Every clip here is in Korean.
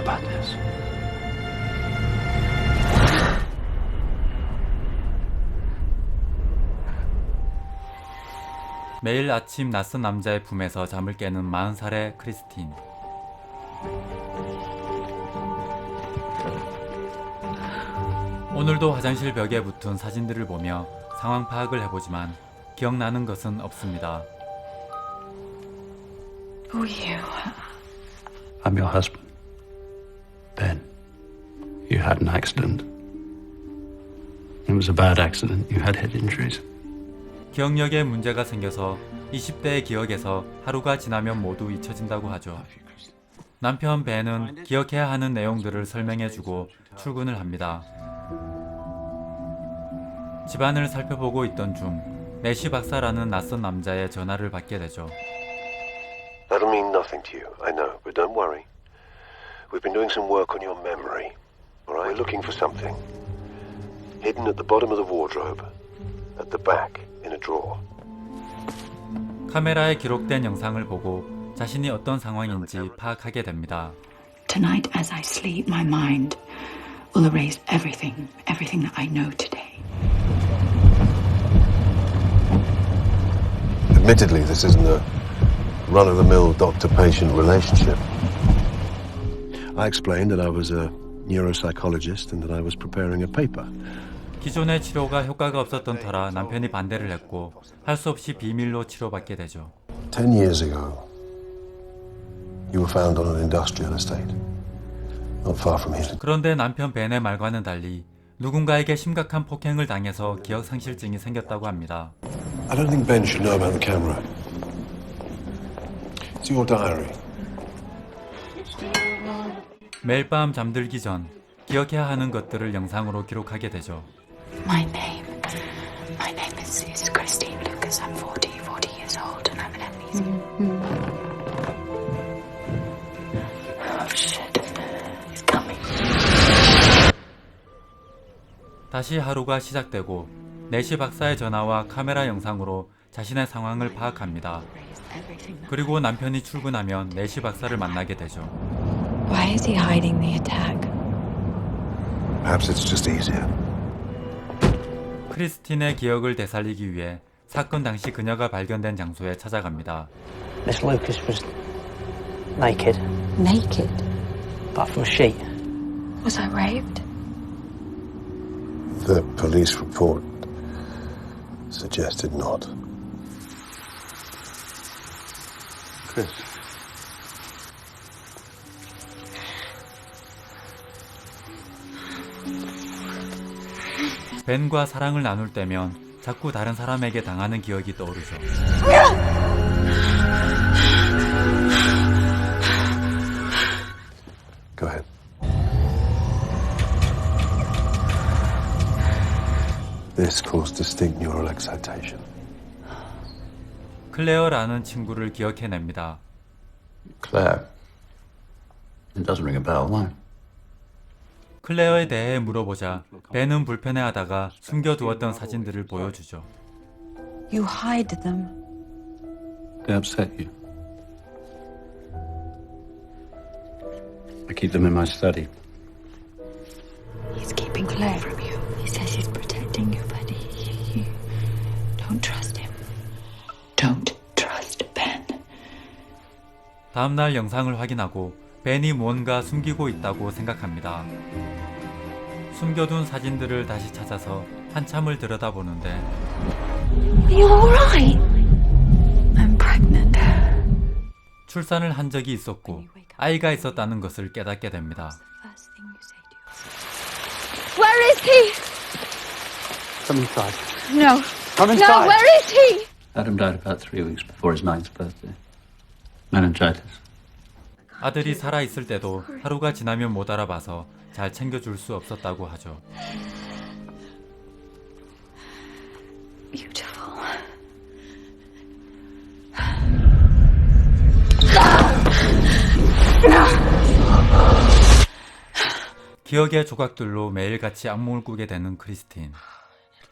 about this. 매일 아침 낯선 남자의 품에서 잠을 깨는 40살의 크리스틴. 오늘도 화장실 벽에 붙은 사진들을 보며 상황 파악을 해보지만 기억나는 것은 없습니다. Who are you? I'm your husband. Ben, you had an accident. It was a bad accident. You had head injuries. 기억력에 문제가 생겨서 20대의 기억에서 하루가 지나면 모두 잊혀진다고 하죠. 남편 벤은 기억해야 하는 내용들을 설명해주고 출근을 합니다. 집안을 살펴보고 있던 중 내시 박사라는 낯선 남자의 전화를 받게 되죠. That'll mean nothing to you, I know, but don't worry. We've been doing some work on your memory. All right? We're looking for something. Hidden at the bottom of the wardrobe. At the back, in a drawer. 카메라에 기록된 영상을 보고 자신이 어떤 상황인지 파악하게 됩니다. Tonight, as I sleep, my mind will erase everything, everything that I know today. Admittedly, this isn't a run of the mill doctor patient relationship. I explained that I was a neuropsychologist and that I was preparing a paper. 기존의 치료가 효과가 없었던 터라 남편이 반대를 했고 할 수 없이 비밀로 치료받게 되죠. Ten years ago, you were found on an industrial estate, not far from here. 그런데 남편 벤의 말과는 달리 누군가에게 심각한 폭행을 당해서 기억 상실증이 생겼다고 합니다. I don't think Ben should know about the camera. It's your diary. 매일 밤 잠들기 전 기억해야 하는 것들을 영상으로 기록하게 되죠. My name. My name is, is Christine Lucas. I'm 40, 40 years old, and I'm an amnesia. Oh, shit. He's coming. 다시 하루가 시작되고 내시 박사의 전화와 카메라 영상으로 자신의 상황을 파악합니다. 그리고 남편이 출근하면 내시 박사를 만나게 되죠. Why is he hiding the attack? Perhaps it's just easier. 크리스틴의 기억을 되살리기 위해 사건 당시 그녀가 발견된 장소에 찾아갑니다. Miss Lucas was naked, Naked. apart from a sheet. Was I raped? The police report suggested not. Chris. 벤과 사랑을 나눌 때면 자꾸 다른 사람에게 당하는 기억이 떠오르죠. Go ahead. This caused distinct neural excitation. 클레어라는 친구를 기억해냅니다. Claire. It doesn't ring a bell, no. 클레어에 대해 물어보자 벤은 불편해하다가 숨겨두었던 사진들을 보여주죠. You hide them. They upset you. I keep them in my study. He's keeping Claire from you. He says he's protecting you, but you don't trust him. Don't trust Ben. 다음 날 영상을 확인하고 벤이 무언가 숨기고 있다고 생각합니다. 숨겨둔 사진들을 다시 찾아서 한참을 들여다보는데. 출산을 한 적이 있었고 아이가 있었다는 것을 깨닫게 됩니다. Where is he? Come inside. No. Come No, inside. where is he? Adam died about three weeks before his ninth birthday. Meningitis. 아들이 살아 있을 때도 하루가 지나면 못 알아봐서 잘 챙겨줄 수 없었다고 하죠. 기억의 조각들로 매일같이 악몽을 꾸게 되는 크리스틴.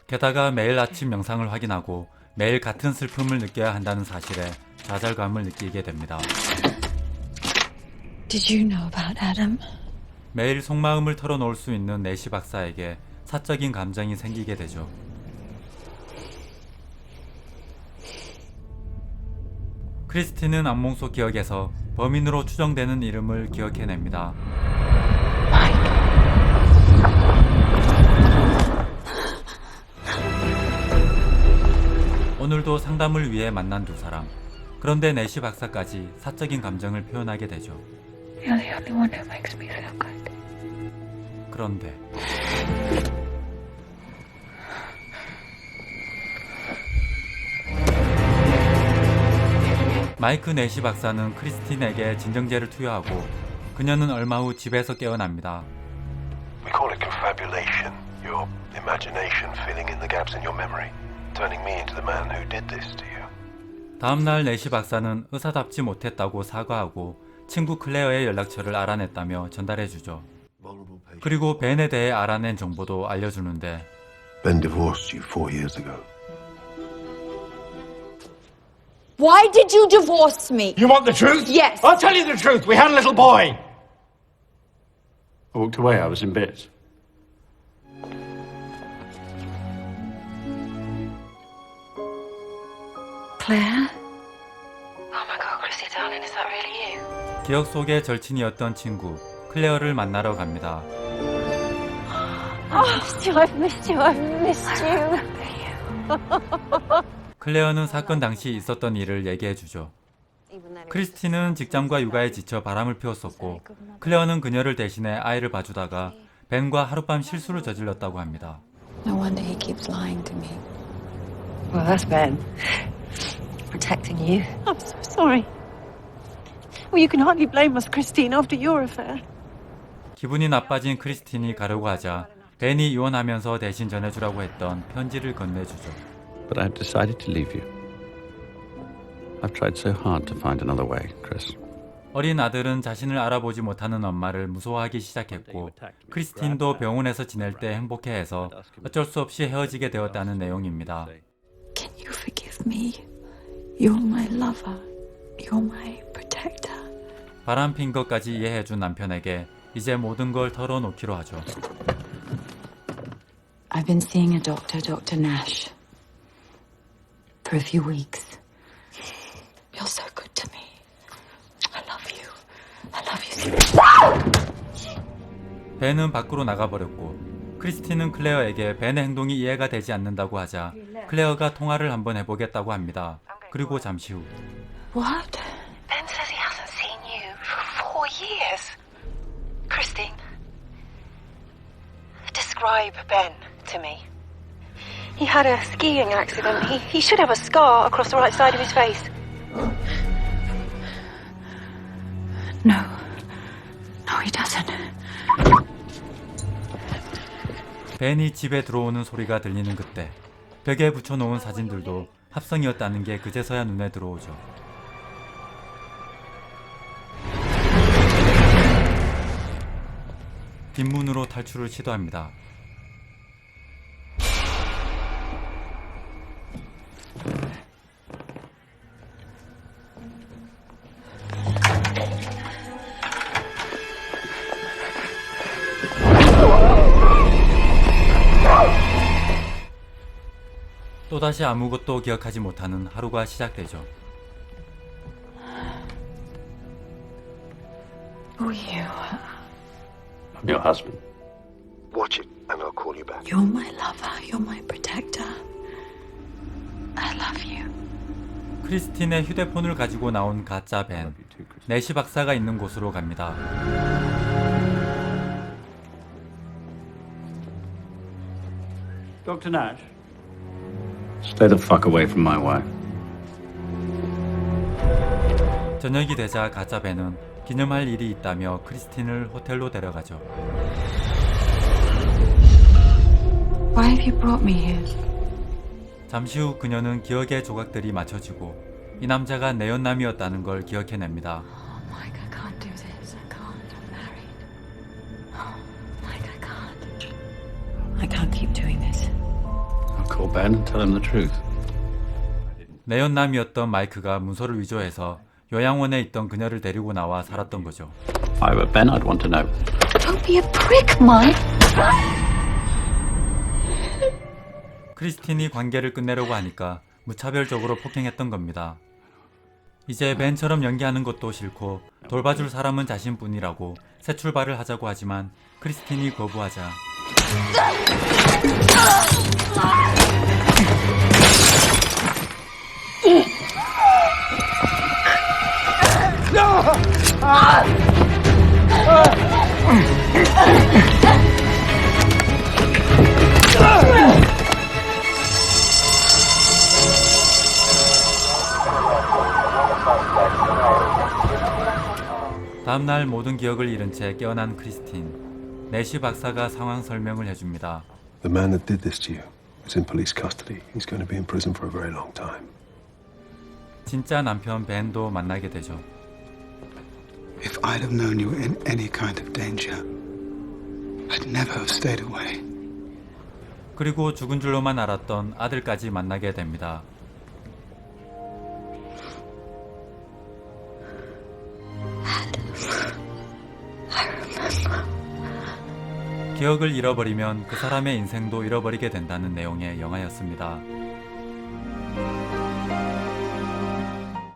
게다가 매일 아침 영상을 확인하고 매일 같은 슬픔을 느껴야 한다는 사실에 좌절감을 느끼게 됩니다. Did you know about Adam? 매일 속마음을 털어놓을 수 있는 내시 박사에게 사적인 감정이 생기게 되죠. 크리스티는 악몽 속 기억에서 범인으로 추정되는 이름을 기억해냅니다. 오늘도 상담을 위해 만난 두 사람. 그런데 내시 박사까지 사적인 감정을 표현하게 되죠. You're the one who makes me feel good. 그런데 마이크 내시 박사는 크리스틴에게 진정제를 투여하고 그녀는 얼마 후 집에서 깨어납니다. We call it confabulation. Your imagination filling in the gaps in your memory. Turning me into the man who did this to you. 다음날 내시 박사는 의사답지 못했다고 사과하고 친구 클레어의 연락처를 알아냈다며 전달해 주죠. 그리고 벤에 대해 알아낸 정보도 알려주는데 Ben divorced you four years ago. Why did you divorce me? You want the truth? Yes. I'll tell you the truth. We had a little boy. I walked away, I was in bits. Claire? Oh my god, Chrissy, darling, is that really you? 기억 속의 절친이었던 친구 클레어를 만나러 갑니다. Missed you, I've missed you, I've missed you. 클레어는 사건 당시 있었던 일을 얘기해 주죠. 크리스티는 직장과 육아에 지쳐 바람을 피웠었고 클레어는 그녀를 대신해 아이를 봐주다가 벤과 하룻밤 실수를 저질렀다고 합니다. No wonder he keeps lying to me. Well, that's Ben. Protecting you. I'm so sorry. Well, you can hardly blame us, Christine, after your affair. 기분이 나빠진 크리스틴이 가려고 하자 벤이 이혼하면서 대신 전해주라고 했던 편지를 건네주죠. But I've decided to leave you. I've tried so hard to find another way, Chris. 어린 아들은 자신을 알아보지 못하는 엄마를 무서워하기 시작했고 크리스틴도 병원에서 지낼 때 행복해해서 어쩔 수 없이 헤어지게 되었다는 내용입니다. Can you forgive me? You're my lover. You're my protector. 바람핀 것까지 이해해준 남편에게 이제 모든 걸 털어놓기로 하죠. I've been seeing a doctor, Dr. Nash, for a few weeks. You're so good to me. I love you. I love you 벤은 밖으로 나가버렸고 크리스틴은 클레어에게 벤의 행동이 이해가 되지 않는다고 하자 클레어가 통화를 한번 해보겠다고 합니다. 그리고 잠시 후 What? Describe Ben to me. He had a skiing accident. He, he should have a scar across the right side of his face. No. No, he doesn't. 벤이 집에 들어오는 소리가 들리는 그때 벽에 붙여놓은 사진들도 합성이었다는 게 그제서야 눈에 들어오죠. 뒷문으로 탈출을 시도합니다. 또다시 아무것도 기억하지 못하는 하루가 시작되죠. Who are you? I'm your husband. Watch it, and I'll call you back. You're my lover. You're my protector. I love you. 크리스틴의 휴대폰을 가지고 나온 가짜 벤. 내시 박사가 있는 곳으로 갑니다. Dr. Nash? Stay the fuck away from my wife. 저녁이 되자 가짜 벤은 기념할 일이 있다며 크리스틴을 호텔로 데려가죠. Why have you brought me here? 잠시 후 그녀는 기억의 조각들이 맞춰지고 이 남자가 내연남이었다는 걸 기억해냅니다. Oh, Mike, I can't do this. I can't. I'm married. Oh, Mike, I can't. I can't call Ben and tell him the truth. 내연남이었던 마이크가 문서를 위조해서 요양원에 있던 그녀를 데리고 나와 살았던 거죠. If I were Ben, I'd want to know. Don't be a prick, Mike. 크리스틴이 관계를 끝내려고 하니까 무차별적으로 폭행했던 겁니다. 이제 벤처럼 연기하는 것도 싫고 돌봐줄 사람은 자신뿐이라고 새 출발을 하자고 하지만 크리스틴이 거부하자 다음날 모든 기억을 잃은 채 깨어난 크리스틴 내시 박사가 상황 설명을 해줍니다. The man that did this to you is in police custody. He's going to be in prison for a very long time. 진짜 남편 벤도 만나게 되죠. If I'd have known you were in any kind of danger, I'd never have stayed away. 그리고 죽은 줄로만 알았던 아들까지 만나게 됩니다. 기억을 잃어버리면 그 사람의 인생도 잃어버리게 된다는 내용의 영화였습니다.